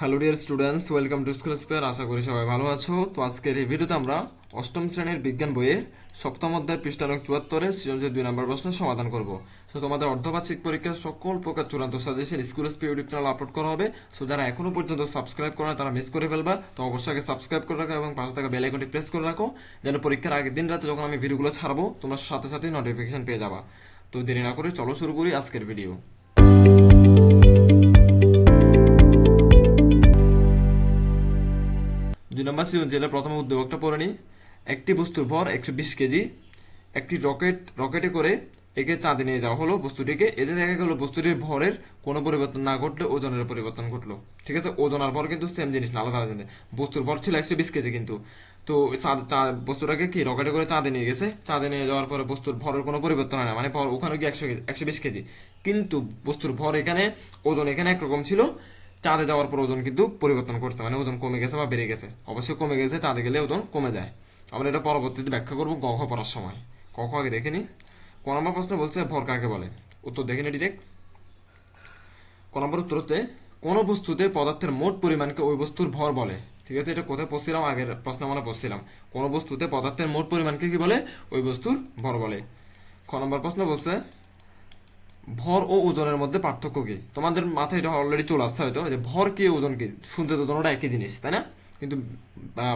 Hello dear students welcome to school spare আশা করি সবাই ভালো আছো। তো আজকের এই ভিডিওতে আমরা অষ্টম শ্রেণির বিজ্ঞান বইয়ের সপ্তম অধ্যায় পৃষ্ঠা নং চুয়াত্তরে সৃজনশীল দুই নম্বর প্রশ্ন সমাধান করব। তো তোমাদের অর্ধবার্ষিক পরীক্ষার সকল প্রকার চূড়ান্ত সাজেশন স্কুল স্পে ইউটিউব চ্যানেল আপলোড করা হবে। সো যারা এখনও পর্যন্ত সাবস্ক্রাইব করে তারা মিস করে ফেলবা। তো অবশ্যই আগে সাবস্ক্রাইব করে রাখো এবং পাশে থাকা বেল আইকনটি প্রেস করে রাখো, যেন পরীক্ষার আগের দিন রাতে যখন আমি ভিডিওগুলো ছাড়বো, তোমরা সাথে সাথে নোটিফিকেশন পেয়ে যাবা। তো দেরি না করে চলো শুরু করি আজকের ভিডিও দুই নম্বর সৃজনশীলের প্রথম উদ্যোগটা পড়ে নিই একটি বস্তুর ভর একশো বিশ কেজি, একটি রকেট, রকেটে করে একে চাঁদে নিয়ে যাওয়া হলো বস্তুটিকে। এতে দেখা গেল বস্তুটির ভরের কোনো পরিবর্তন না ঘটলে ওজনের পরিবর্তন ঘটলো। ঠিক আছে, ওজন আর ভর কিন্তু সেম জিনিস না, আলাদা আলাদা জিনিস। বস্তুর ভর ছিল একশো বিশ কেজি কিন্তু। তো চাঁদ বস্তুটাকে কি রকেটে করে চাঁদে নিয়ে গেছে? চাঁদে নিয়ে যাওয়ার পরে বস্তুর ভরের কোনো পরিবর্তন হয় না মানে ওখানে গিয়ে একশো একশো বিশ কেজি? কিন্তু বস্তুর ভর এখানে, ওজন এখানে একরকম ছিল। চাঁদে যাওয়ার পর ওজন কিন্তু পরিবর্তন করছে মানে ওজন কমে গেছে বা বেড়ে গেছে। অবশ্যই কমে গেছে, চাঁদে গেলে ওজন কমে যায়। আমরা এটা পরবর্তীতে ব্যাখ্যা করব গঘ পড়ার সময়। কখ আগে দেখে নি। ক নম্বর প্রশ্ন বলছে, ভর কাকে বলে? উত্তর দেখে নি ডিরেক্ট ক নম্বর উত্তর হচ্ছে, কোন বস্তুতে পদার্থের মোট পরিমাণকে ওই বস্তুর ভর বলে? ঠিক আছে, এটা কোথায় পড়ছিলাম? আগের প্রশ্ন মানে পড়ছিলাম। কোন বস্তুতে পদার্থের মোট পরিমাণকে কি বলে? ওই বস্তুর ভর বলে। খ নম্বর প্রশ্ন বলছে ভর ও ওজনের মধ্যে পার্থক্য কি? তোমাদের মাথায় এটা অলরেডি চলে আসতে হয়তো, যে ভর কি ওজন কি? শুনতে তো দুটোটা একই জিনিস, তাই না? কিন্তু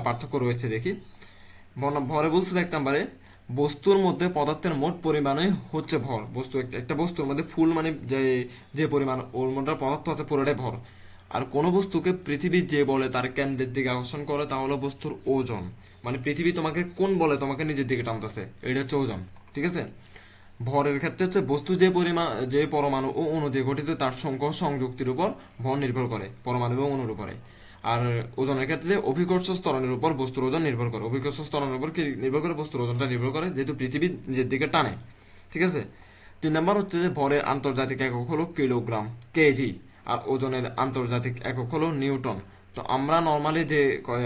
পার্থক্য রয়েছে, দেখি। ভরে বলছে এক নম্বরে, বস্তুর মধ্যে পদার্থের মোট পরিমাণই হচ্ছে ভর। বস্তু একটা বস্তুর মধ্যে ফুল মানে যে যে পরিমাণ, ওর মধ্যে পদার্থ আছে পুরোটাই ভর। আর কোনো বস্তুকে পৃথিবী যে বলে তার কেন্দ্রের দিকে আকর্ষণ করে, তা হলো বস্তুর ওজন। মানে পৃথিবী তোমাকে কোন বলে, তোমাকে নিজের দিকে টানতেছে, এটা হচ্ছে ওজন, ঠিক আছে? ভরের ক্ষেত্রে হচ্ছে বস্তু যে পরিমাণ যে পরমাণু ও অণু দিয়ে গঠিত তার সংখ্যা সংযুক্তির উপর ভর নির্ভর করে, পরমাণু এবং অণুর উপরে। আর ওজনের ক্ষেত্রে অভিকর্ষ স্তরণের উপর বস্তুর ওজন নির্ভর করে। অভিকর্ষ স্তরণের উপর কি নির্ভর করে? বস্তুর ওজনটা নির্ভর করে, যেহেতু পৃথিবী নিজের দিকে টানে। ঠিক আছে? তিন নম্বর হচ্ছে যে ভরের আন্তর্জাতিক একক হলো কিলোগ্রাম, কেজি। আর ওজনের আন্তর্জাতিক একক হলো নিউটন। তো আমরা নর্মালি যে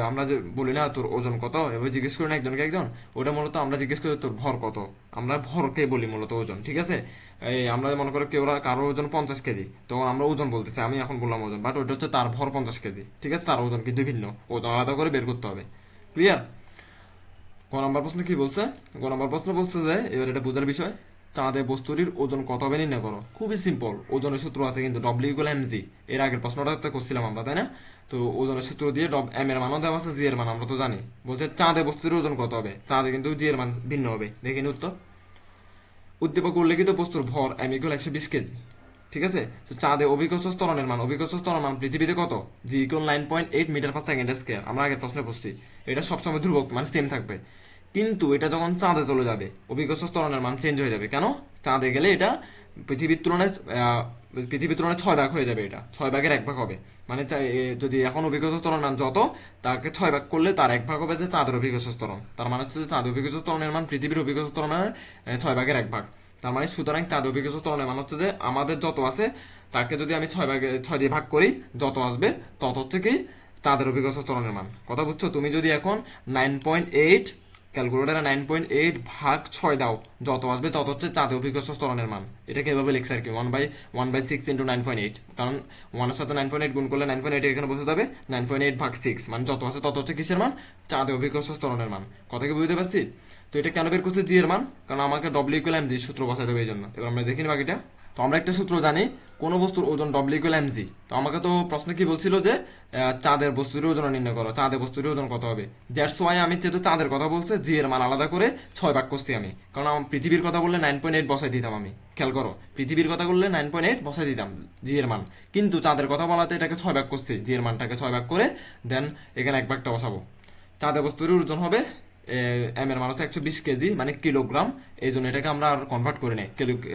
আমরা যে বলি না তোর ওজন কত, এভাবে জিজ্ঞেস করি না একজনকে একজন ওটা মূলত আমরা জিজ্ঞেস করি তোর ভর কত। আমরা ভরকে বলি মূলত ওজন, ঠিক আছে? এই আমরা মনে করো কেউ কারোর ওজন পঞ্চাশ কেজি, তো আমরা ওজন বলতেছি, আমি এখন বললাম ওজন বাট ওটা হচ্ছে তার ভর পঞ্চাশ কেজি, ঠিক আছে? তার ওজন কিন্তু ভিন্ন, ওজন আলাদা করে বের করতে হবে। ক্লিয়ার ক নম্বর প্রশ্ন কি বলছে? ক নম্বর প্রশ্ন বলছে যে, এবার এটা বোঝার বিষয় চাঁদে বস্তুটির ওজন কত হবে নির্ণয় করো। খুবই সিম্পল ওজনের সূত্র আছে কিন্তু ডব্লিউ ইকুয়াল এম জি এর আগের প্রশ্নটা তো করছিলাম আমরা, তাই না? তো ওজনের সূত্র দিয়ে ডব এম এর মানও দেওয়া আছে জি এর মান আমরা তো জানি। বলছে চাঁদে বস্তুটির ওজন কত হবে? চাঁদে কিন্তু জি এর মান ভিন্ন হবে। দেখে নিন উত্তর। উদ্দীপক উল্লেখিত বস্তুর ভর এম ইকুয়াল একশো বিশ কেজি। ঠিক আছে? তো চাঁদে অভিকর্ষ স্তরণের মান, অভিকর্ষ স্তরণ মান পৃথিবীতে কত? G equal nine point eight metre per second square আমরা আগের প্রশ্নে পড়ছি। এটা সবসময় ধ্রুবক মানে সেম থাকবে। কিন্তু এটা যখন চাঁদে চলে যাবে অভিকর্ষ স্তরণের মান চেঞ্জ হয়ে যাবে। কেন? চাঁদে গেলে এটা পৃথিবীর তুলনায় পৃথিবীর তুলনায় ছয় ভাগ হয়ে যাবে এটা। ছয় ভাগের এক ভাগ হবে। মানে যদি এখন অভিকর্ষ স্তরণ মান যত, তাকে ছয় ভাগ করলে তার এক ভাগ হবে যে চাঁদের অভিকর্ষ স্তরণ তার মানে হচ্ছে যে চাঁদ অভিকর্ষ স্তরণের মান পৃথিবীর অভিকর্ষ স্তরণের ছয় ভাগের এক ভাগ। তার মানে সুতরাং চাঁদ অভিকর্ষ স্তরণের মান হচ্ছে যে আমাদের যত আছে, তাকে যদি আমি ছয় ভাগে, ছয় দিয়ে ভাগ করি, যত আসবে, তত হচ্ছে কি, চাঁদের অভিকর্ষ স্তরণের মান। কথা বুঝছ? তুমি যদি এখন নাইন পয়েন্ট এইট ক্যালকুলেটারে নাইন পয়েন্ট এইট ভাগ ছয় দাও। যত আসবে তত হচ্ছে চাঁদে অভিকর্ষ স্তরণের মান। এটাকে এভাবে লিখছে আর কি? One by one by six into nine point eight কারণ ওয়ানের সাথে নাইন পয়েন্ট এইট গুণ করলে নাইন পয়েন্ট এইট এখানে বসে যাবে নাইন পয়েন্ট এইট ভাগ সিক্স মানে যত আছে তত হচ্ছে কিসের মান? চাঁদে অভিকর্ষ স্তরণের মান। কথা কি বুঝতে পারছি? তো এটা কেন বের করছে জি এর মান? কারণ আমাকে ডব্লিউ ইকুয়াল এম জি সূত্র বসাতে হবে এই জন্য। এবার আমরা দেখিনি বাকিটা। তো আমরা একটা সূত্র জানি, কোন বস্তুর ওজন ডব্লিউ এম জি তো আমাকে তো প্রশ্ন কি বলছিল যে চাঁদের বস্তুর ওজন নির্ণয় করো, চাঁদের বস্তুর ওজন কত হবে? দ্যাটস ওয়াই আমি যেহেতু চাঁদের কথা বলছে জি এর মান আলাদা করে ছয় ভাগ করছি আমি। কারণ আমার পৃথিবীর কথা বললে নাইন পয়েন্ট এইট বসাই দিতাম আমি, খেয়াল করো। পৃথিবীর কথা বললে নাইন পয়েন্ট এইট বসাই দিতাম জি এর মান। কিন্তু চাঁদের কথা বলাতে এটাকে ছয় ভাগ করছি জি এর মানটাকে ছয় ভাগ করে দেন এখানে এক ভাগটা বসাবো। চাঁদের বস্তুর ওজন হবে এম এর মান হচ্ছে একশো বিশ কেজি মানে কিলোগ্রাম। এই জন্য এটাকে আমরা আর কনভার্ট করে নেই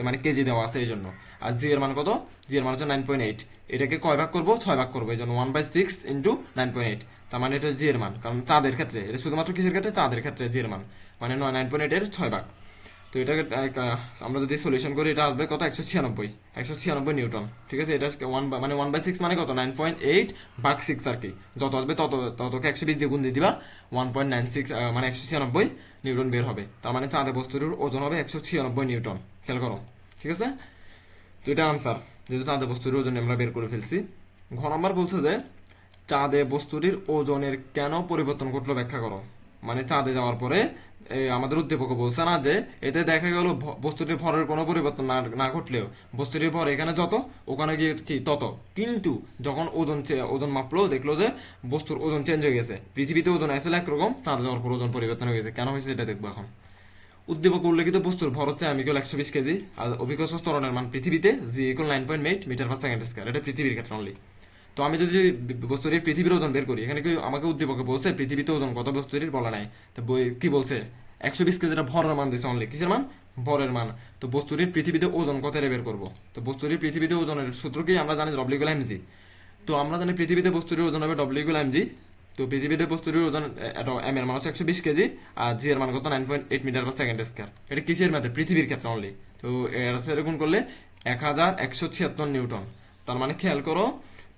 মানে কেজি দেওয়া আছে এই জন্য। আর জি এর মান কত? জি এর মান হচ্ছে নাইন পয়েন্ট এইট এটাকে কয় ভাগ করব? ছয় ভাগ করব। এই জন্য one by six into nine point eight তার মানে এটা জি এর মান, কারণ চাঁদের ক্ষেত্রে, এটা শুধুমাত্র কিসের ক্ষেত্রে? চাঁদের ক্ষেত্রে জি এর মান। মানে নয় নাইন পয়েন্ট এইটের ছয় ভাগ। তো এটাকে আমরা যদি সলিউশন করি, এটা আসবে কত? একশো ছিয়ানব্বই। একশো ছিয়ানব্বই নিউটন, ঠিক আছে? এটা ওয়ান মানে ওয়ান বাই সিক্স মানে কত? নাইন পয়েন্ট এইট ভাগ সিক্স আর কি। যত আসবে তত, ততকে একশো বিশ দিয়ে দিয়ে দিবা ওয়ান পয়েন্ট নাইন সিক্স মানে একশো ছিয়ানব্বই নিউটন বের হবে। তার মানে চাঁদে বস্তুর ওজন হবে একশো ছিয়ানব্বই নিউটন। খেয়াল করো, ঠিক আছে? তো এটা আনসার যেহেতু চাঁদে বস্তুর ওজন আমরা বের করে ফেলছি। ঘ নম্বর বলছে যে, চাঁদে বস্তুটির ওজনের কেন পরিবর্তন ঘটলো ব্যাখ্যা করো। মানে চাঁদে যাওয়ার পরে আমাদের উদ্দীপক বলছে না যে, এতে দেখা গেল বস্তুটির ভরের কোনো পরিবর্তন না ঘটলেও, বস্তুটির ভর এখানে যত, ওখানে গিয়ে কি তত। কিন্তু যখন ওজন ওজন মাপলো, দেখল যে, বস্তুর ওজন চেঞ্জ হয়ে গেছে। পৃথিবীতে ওজন আসলে একরকম চাঁদে যাওয়ার পর ওজন পরিবর্তন হয়ে গেছে। কেন হয়েছে এটা দেখব এখন। উদ্দীপক উল্লেখিত বস্তুর ভর হচ্ছে আমি একশো বিশ কেজি, আর অভিকর্ষ স্তরণের মান পৃথিবীতে g equal nine point eight metre per second square এটা পৃথিবীর ক্ষেত্রে অনলি তো আমি যদি বস্তুর পৃথিবীর ওজন বের করি, এখানে কি আমাকে উদ্দীপকে বলছে, পৃথিবীতে ওজন কত বস্তুর বলা নাই। তো বই কি বলছে? একশো বিশ কেজিটা ভরের মান দিচ্ছে অনলি কিসের মান? ভরের মান। তো বস্তুটির পৃথিবীতে ওজন কত বের করব? তো বস্তুটির পৃথিবীতে ওজনের সূত্র কি? আমরা জানি ডব্লিউ ইকুয়াল এমজি তো আমরা জানি পৃথিবীতে বস্তুটির ওজন হবে ডব্লিউ ইকুয়াল এমজি তো পৃথিবীতে বস্তুটির ওজন এম এর মান হচ্ছে একশো বিশ কেজি, আর জি এর মান কত? Nine point eight metre per second square এটা কিসের ম্যাটে পৃথিবীর ক্ষেত্রে অনলি তো এর গুণ করলে এক হাজার একশো ছিয়াত্তর নিউটন। তার মানে খেয়াল করো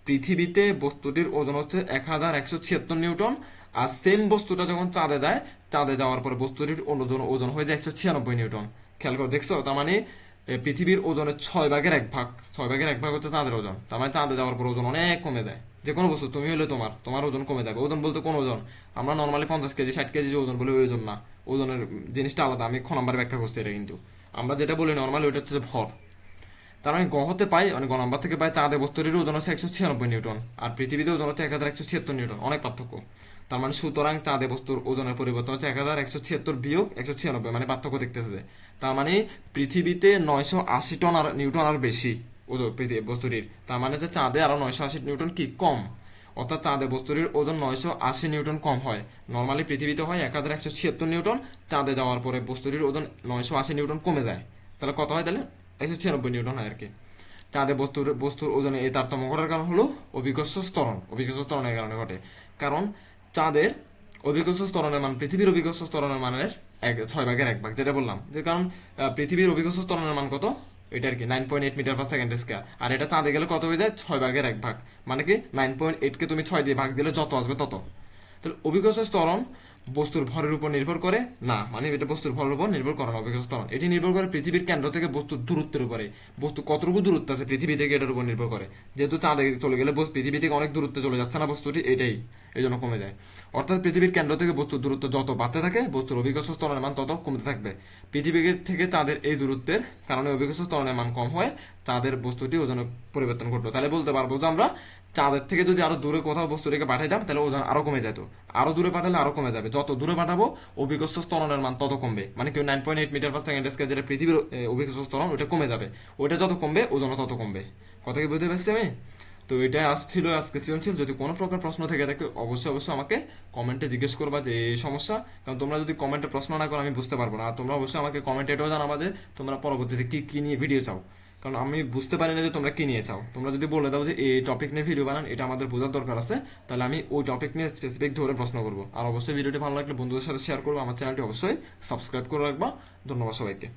পৃথিবীতে বস্তুটির ওজন হচ্ছে এক হাজার একশো ছিয়াত্তর নিউটন, আর সেম বস্তুটা যখন চাঁদে যায়, চাঁদে যাওয়ার পর বস্তুটির ওজন ওজন হয়ে যায় একশো ছিয়ানব্বই নিউটন। খেয়াল করো, দেখছ? তার মানে পৃথিবীর ওজনের ছয় ভাগের এক ভাগ। ছয় ভাগের এক ভাগ হচ্ছে চাঁদের ওজন। তার মানে চাঁদে যাওয়ার পর ওজন অনেক কমে যায়। যে কোনো বস্তু, তুমি হলে তোমার। তোমার ওজন কমে যাবে। ওজন বলতে কোন ওজন? আমরা নর্মালি পঞ্চাশ কেজি, ষাট কেজি যে ওজন বলে, ওই ওজন না। ওজনের জিনিসটা আলাদা। আমি খ ব্যাখ্যা করছি এটা কিন্তু। আমরা যেটা বলি নর্মালি ওইটা হচ্ছে ভর। তার মানে গহতে পাই মানে গ নাম্বার থেকে পাই চাঁদে বস্তুটির ওজন হচ্ছে একশো ছিয়ানব্বই নিউটন, আর পৃথিবীতে ওজন হচ্ছে এক হাজার একশো ছিয়াত্তর নিউটন, অনেক পার্থক্য। তার মানে সুতরাং চাঁদে বস্তুর ওজনের পরিবর্তন হচ্ছে এক হাজার একশো ছিয়াত্তর বিয়োগ একশো ছিয়ানব্বই মানে পার্থক্য দেখতেছে। তার মানে পৃথিবীতে নয়শো আশি টন আর নিউটন আর বেশি ওজন বস্তুটির। তার মানে যে চাঁদে আরও নয়শো আশি নিউটন কি কম? অর্থাৎ চাঁদে বস্তুটির ওজন নয়শো আশি নিউটন কম হয়। নর্মালি পৃথিবীতে হয় এক হাজার একশো ছিয়াত্তর নিউটন, চাঁদে যাওয়ার পরে বস্তুটির ওজন নয়শো আশি নিউটন কমে যায়। তাহলে কত হয় তাহলে? একশো ছিয়ানব্বই নিউটন আর কি। চাঁদে বস্তুর বস্তুর ওজনে এই তারতম্য ঘটার কারণ হলো অভিকর্ষ স্তরণ অভিকর্ষ স্তরণের কারণে ঘটে। কারণ চাঁদের অভিকর্ষ স্তরণের মান পৃথিবীর অভিকর্ষ স্তরণের মানের এক, ছয় ভাগের এক ভাগ যেটা বললাম। যে কারণ পৃথিবীর অভিকর্ষ স্তরণের মান কত? এটা আর কি nine point eight metre per second square আর এটা চাঁদে গেলে কত হয়ে যায়? ছয় ভাগের এক ভাগ। মানে কি নাইন পয়েন্ট এইটকে তুমি ছয় দিয়ে ভাগ দিলে যত আসবে তত। তাহলে অভিকর্ষ স্তরণ বস্তুর ভরের উপর নির্ভর করে? না মানে এটা বস্তুর ভরের উপর নির্ভর করে না অভিকর্ষ স্তরণ এটি নির্ভর করে পৃথিবীর কেন্দ্র থেকে বস্তুর দূরত্বের উপরে। বস্তু কতটুকু দূরত্ব আছে পৃথিবী থেকে এটার উপর নির্ভর করে। যেহেতু চাঁদে চলে গেলে পৃথিবী থেকে অনেক দূরত্বে চলে যাচ্ছে না বস্তুটি, এটাই। এই জন্য কমে যায়। অর্থাৎ পৃথিবীর কেন্দ্র থেকে বস্তুর দূরত্ব যত বাড়তে থাকে, বস্তুর অভিকর্ষ স্তরণের মান তত কমতে থাকবে। পৃথিবী থেকে চাঁদের এই দূরত্বের কারণে অভিকর্ষ স্তরণের মান কম হয় চাঁদের বস্তুটি ওজনে পরিবর্তন ঘটলো। তাহলে বলতে পারব যে আমরা চাঁদের থেকে যদি আরও দূরে কোথাও বস্তু রেখে পাঠাইতাম তাহলে ওজন আরও কমে যেত। আরও দূরে পাঠালে আরও কমে যাবে। যত দূরে পাঠাবো অভিকর্ষ স্তরণের মান তত কমবে। মানে কেউ nine point eight metre per second scale যেটা পৃথিবীর অভিকর্ষ স্তরণ ওটা কমে যাবে। ওটা যত কমবে ওজন তত কমবে। কথা কি বুঝতে পারছি আমি? তো এটা আসছিল, আজকে সৃজনশীল যদি কোনো প্রকার প্রশ্ন থেকে থাকে, অবশ্যই অবশ্যই আমাকে কমেন্টে জিজ্ঞেস করবা যে এই সমস্যা। কারণ তোমরা যদি কমেন্টে প্রশ্ন না করো, আমি বুঝতে পারব না। আর তোমরা অবশ্যই আমাকে কমেন্টে এটাও জানাবা যে তোমরা পরবর্তীতে কি কি নিয়ে ভিডিও চাও। কারণ আমি বুঝতে পারি না যে তোমরা কি নিয়ে চাও। তোমরা যদি বলে দাও যে এই টপিক নিয়ে ভিডিও বানান, এটা আমাদের বোঝার দরকার আছে, তাহলে আমি ওই টপিক নিয়ে স্পেসিফিক ধরে প্রশ্ন করব। আর অবশ্যই ভিডিওটি ভালো লাগলে বন্ধুদের সাথে শেয়ার করব। আমার চ্যানেলটি অবশ্যই সাবস্ক্রাইব করে রাখবা। ধন্যবাদ সবাইকে।